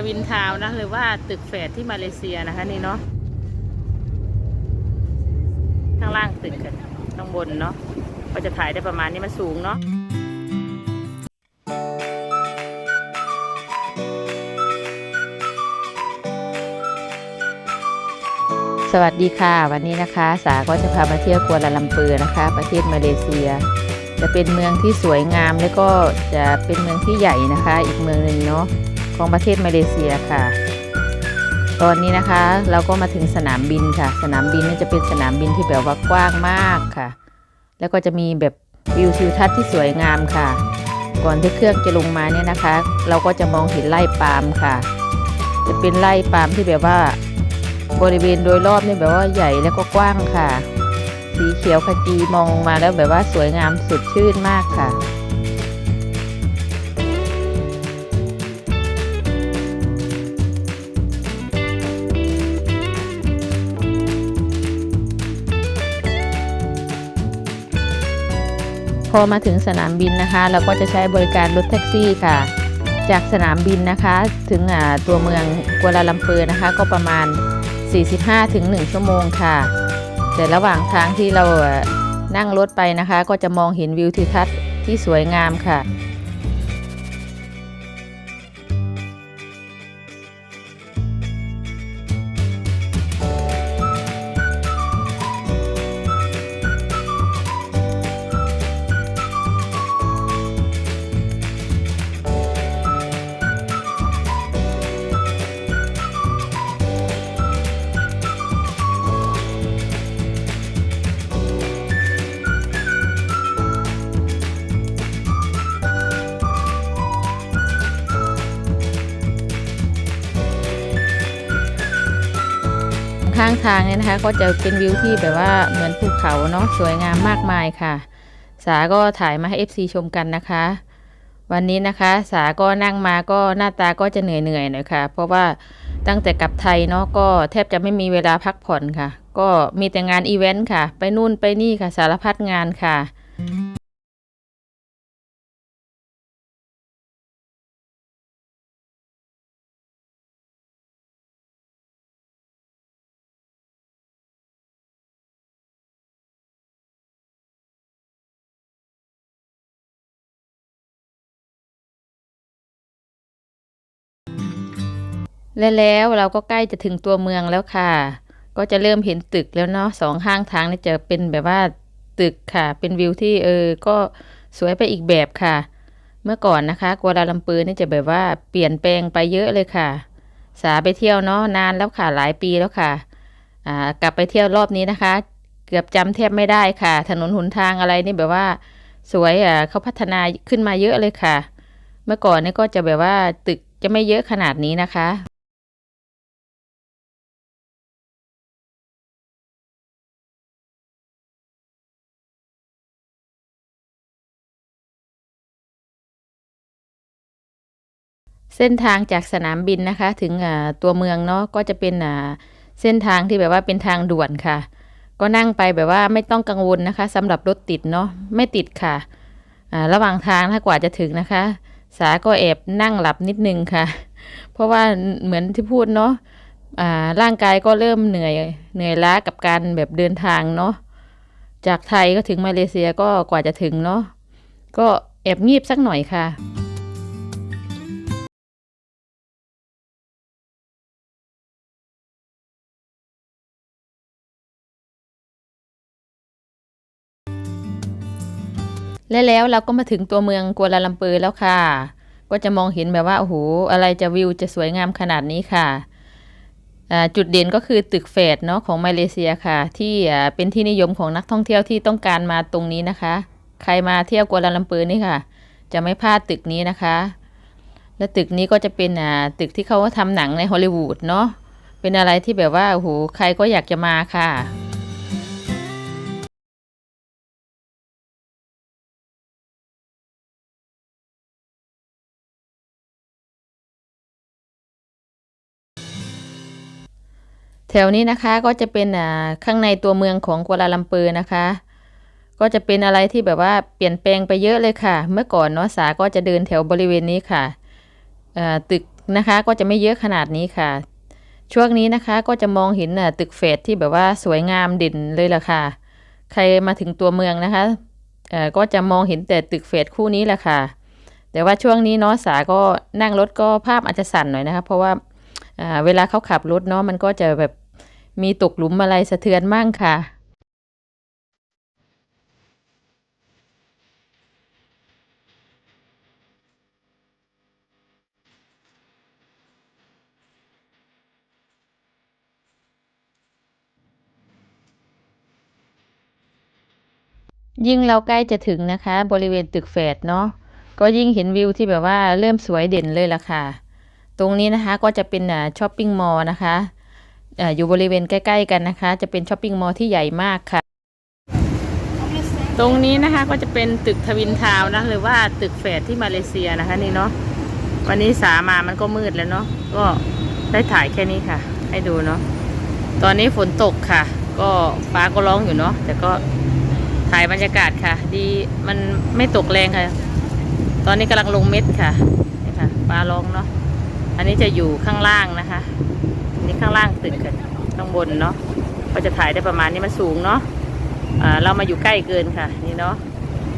ทวินทาวน์นะหรือว่าตึกแฝดที่มาเลเซียนะคะนี่เนาะข้างล่างตึกกันข้างบนเนาะก็จะถ่ายได้ประมาณนี้มันสูงเนาะสวัสดีค่ะ วันนี้นะคะ สาก็จะพามาเที่ยวกัวลาลัมเปอร์นะคะ ประเทศมาเลเซีย จะเป็นเมืองที่สวยงามและก็จะเป็นเมืองที่ใหญ่นะคะ อีกเมืองหนึ่งเนาะ ของประเทศมาเลเซียค่ะ ตอนนี้นะคะเราก็มาถึงสนามบินค่ะ สนามบินนี่จะเป็นสนามบินที่แบบว่ากว้างมากค่ะ แล้วก็จะมีแบบวิวทิวทัศน์ที่สวยงามค่ะ ก่อนที่เครื่องจะลงมาเนี่ยนะคะ เราก็จะมองเห็นไร่ปาล์มค่ะ จะเป็นไร่ปาล์มที่แบบว่าบริเวณโดยรอบนี่แบบว่าใหญ่แล้วก็กว้างค่ะ สีเขียวขจีมองมาแล้วแบบว่าสวยงามสดชื่นมากค่ะ พอมาถึงสนามบินนะคะ เราก็จะใช้บริการรถแท็กซี่ค่ะ จากสนามบินนะคะ ถึงตัวเมืองกัวลาลัมเปอร์นะคะ ก็ประมาณ 45ถึง1ชั่วโมงค่ะ แต่ระหว่างทางที่เรานั่งรถไปนะคะ ก็จะมองเห็นวิวทิวทัศน์ที่สวยงามค่ะ ข้างทางเนี่ยนะคะ ก็จะเป็นวิวที่แบบว่าเหมือนภูเขาเนาะสวยงามมากมายค่ะ สาก็ถ่ายมาให้ FC ชมกันนะคะ วันนี้นะคะ สาก็นั่งมาก็หน้าตาก็จะเหนื่อยเหนื่อยหน่อยค่ะ เพราะว่าตั้งแต่กลับไทยเนาะก็แทบจะไม่มีเวลาพักผ่อนค่ะ ก็มีแต่งานอีเวนต์ค่ะ ไปนู่นไปนี่ค่ะสารพัดงานค่ะ และแล้วเราก็ใกล้จะถึงตัวเมืองแล้วค่ะ ก็จะเริ่มเห็นตึกแล้วเนาะสองข้างทางนี่จะเป็นแบบว่าตึกค่ะ เป็นวิวที่เออ ก็สวยไปอีกแบบค่ะ เมื่อก่อนนะคะกัวลาลัมเปอร์นี่จะแบบว่าเปลี่ยนแปลงไปเยอะเลยค่ะ สาไปเที่ยวเนาะนานแล้วค่ะหลายปีแล้วค่ะ อ่ากลับไปเที่ยวรอบนี้นะคะ เกือบจำแทบไม่ได้ค่ะ ถนนหนทางอะไรนี่แบบว่า สวยอะเขาพัฒนาขึ้นมาเยอะเลยค่ะ เมื่อก่อนนี่ก็จะแบบว่าตึกจะไม่เยอะขนาดนี้นะคะ เส้นทางจากสนามบินนะคะ ถึงตัวเมืองเนาะก็จะเป็นเส้นทางที่แบบว่าเป็นทางด่วนค่ะ ก็นั่งไปแบบว่าไม่ต้องกังวลนะคะสำหรับรถติดเนาะไม่ติดค่ะระหว่างทางถ้ากว่าจะถึงนะคะ สาก็แอบนั่งหลับนิดนึงค่ะ เพราะว่าเหมือนที่พูดเนาะร่างกายก็เริ่มเหนื่อยเหนื่อยล้ากับการแบบเดินทางเนาะจากไทยก็ถึงมาเลเซียก็กว่าจะถึงเนาะก็แอบงีบสักหน่อยค่ะ และแล้วเราก็มาถึงตัวเมืองกัวลาลัมเปอร์แล้วค่ะ ก็จะมองเห็นแบบว่าโอ้โหอะไรจะวิวจะสวยงามขนาดนี้ค่ะจุดเด่นก็คือตึกแฝดเนาะของมาเลเซียค่ะ ที่เป็นที่นิยมของนักท่องเที่ยวที่ต้องการมาตรงนี้นะคะ ใครมาเที่ยวกัวลาลัมเปอร์นี่ค่ะ จะไม่พลาดตึกนี้นะคะ และตึกนี้ก็จะเป็นตึกที่เขาทำหนังในฮอลลีวูดเนาะเป็นอะไรที่แบบว่าโอ้โหใครก็อยากจะมาค่ะ แถวนี้นะคะก็จะเป็นอ่าข้างในตัวเมืองของกัวลาลัมเปอร์นะคะ ก็จะเป็นอะไรที่แบบว่าเปลี่ยนแปลงไปเยอะเลยค่ะ เมื่อก่อนเนาะสาก็จะเดินแถวบริเวณนี้ค่ะอ่อตึกนะคะก็จะไม่เยอะขนาดนี้ค่ะ ช่วงนี้นะคะก็จะมองเห็นน่ะตึกเฟสที่แบบว่าสวยงามเด่นเลยล่ะค่ะ ใครมาถึงตัวเมืองนะคะเอ่อก็จะมองเห็นแต่ตึกเฟสคู่นี้แหละค่ะ แต่ว่าช่วงนี้เนาะสาก็นั่งรถก็ภาพอาจจะสั่นหน่อยนะคะ เพราะว่า เวลาเขาขับรถเนาะมันก็จะแบบมีตกหลุมอะไรสะเทือนมั่งค่ะยิ่งเราใกล้จะถึงนะคะ บริเวณตึกแฝดเนาะก็ยิ่งเห็นวิวที่แบบว่าเริ่มสวยเด่นเลยล่ะค่ะ ตรงนี้นะคะก็จะเป็นช้อปปิ้งมอลล์นะคะออยู่บริเวณใกล้ ๆ กันนะคะ จะเป็นช้อปปิ้งมอลล์ที่ใหญ่มากค่ะ ตรงนี้นะคะก็จะเป็นตึกทวินทาวน์นะหรือว่าตึกแฝดที่มาเลเซียนะคะนี่เนาะวันนี้สามามันก็มืดแล้วเนาะก็ได้ถ่ายแค่นี้ค่ะ ให้ดูเนาะตอนนี้ฝนตกค่ะ ก็ฟ้าก็ร้องอยู่เนาะแต่ก็ถ่ายบรรยากาศค่ะ ดีมันไม่ตกแรงค่ะ ตอนนี้กำลังลงเม็ดค่ะนี่ค่ะฟ้าร้องเนาะ อันนี้จะอยู่ข้างล่างนะคะอันนี้ข้างล่างตึกค่ะข้างบนเนาะก็จะถ่ายได้ประมาณนี้มันสูงเนาะอ่าเรามาอยู่ใกล้เกินค่ะ นี่เนาะ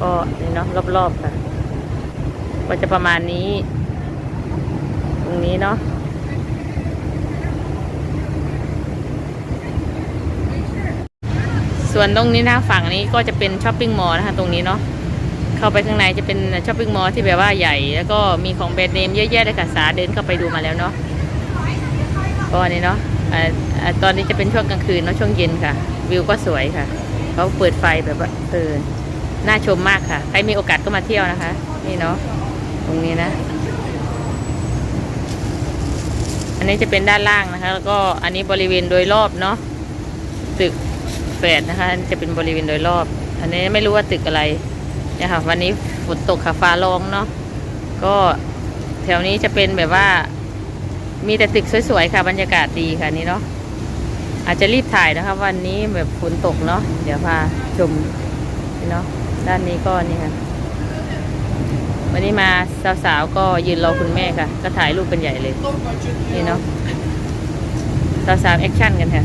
ก็นี่เนาะรอบๆค่ะ ก็จะประมาณนี้ ตรงนี้เนาะส่วนตรงนี้นะฝั่งนี้ก็จะเป็นช้อปปิ้งมอลล์นะคะ ตรงนี้เนาะ เข้าไปข้างในจะเป็นช้อปปิ้งมอลล์ที่แบบว่าใหญ่ แล้วก็มีของแบรนด์เนมเยอะแยะเลยค่ะสาเดินเข้าไปดูมาแล้วเนาะก็นี่เนาะตอนนี้จะเป็นช่วงกลางคืนเนาะช่วงเย็นค่ะ วิวก็สวยค่ะเขาเปิดไฟแบบว่าเออน่าชมมากค่ะ ใครมีโอกาสก็มาเที่ยวนะคะ นี่เนาะตรงนี้นะ อันนี้จะเป็นด้านล่างนะคะ แล้วก็อันนี้บริเวณโดยรอบเนาะตึกแฝดนะคะจะเป็นบริเวณโดยรอบ อันนี้ไม่รู้ว่าตึกอะไร เนี่ยค่ะวันนี้ฝนตกค่ะฟ้าร้องเนาะก็แถวนี้จะเป็นแบบว่า มีแต่ตึกสวยๆค่ะบรรยากาศดีค่ะนี่เนาะอาจจะรีบถ่ายนะคะ วันนี้แบบฝนตกเนาะเดี๋ยวพาชมนี่เนาะด้านนี้ก็นี่ค่ะวันนี้มาสาวๆก็ยืนรอคุณแม่ค่ะ ก็ถ่ายรูปกันใหญ่เลยนี่เนาะสาวๆแอคชั่นกันค่ะ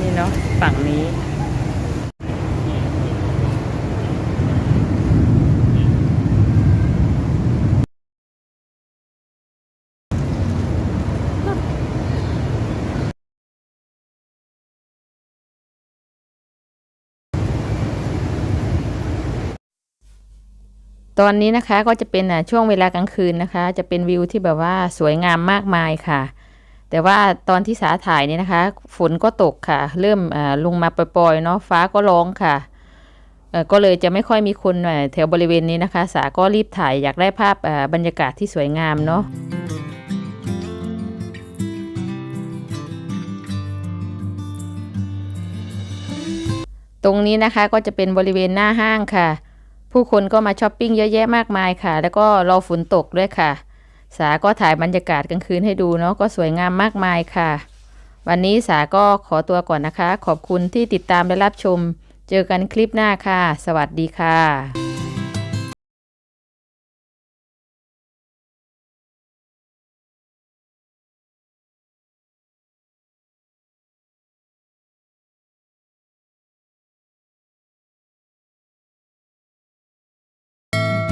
นี่เนาะฝั่งนี้ ตอนนี้นะคะก็จะเป็นช่วงเวลากลางคืนนะคะ จะเป็นวิวที่แบบว่าสวยงามมากมายค่ะ แต่ว่าตอนที่สาถ่ายนี่นะคะ ฝนก็ตกค่ะ เริ่มลงมาปล่อยๆเนาะฟ้าก็ร้องค่ะก็เลยจะไม่ค่อยมีคนแถวบริเวณนี้นะคะ สาก็รีบถ่ายอยากได้ภาพบรรยากาศที่สวยงามเนาะตรงนี้นะคะก็จะเป็นบริเวณหน้าห้างค่ะ ผู้คนก็มาช้อปปิ้งเยอะแยะมากมายค่ะ แล้วก็รอฝนตกด้วยค่ะ สาก็ถ่ายบรรยากาศกลางคืนให้ดูเนาะก็สวยงามมากมายค่ะ วันนี้สาก็ขอตัวก่อนนะคะ ขอบคุณที่ติดตามและรับชม เจอกันคลิปหน้าค่ะ สวัสดีค่ะ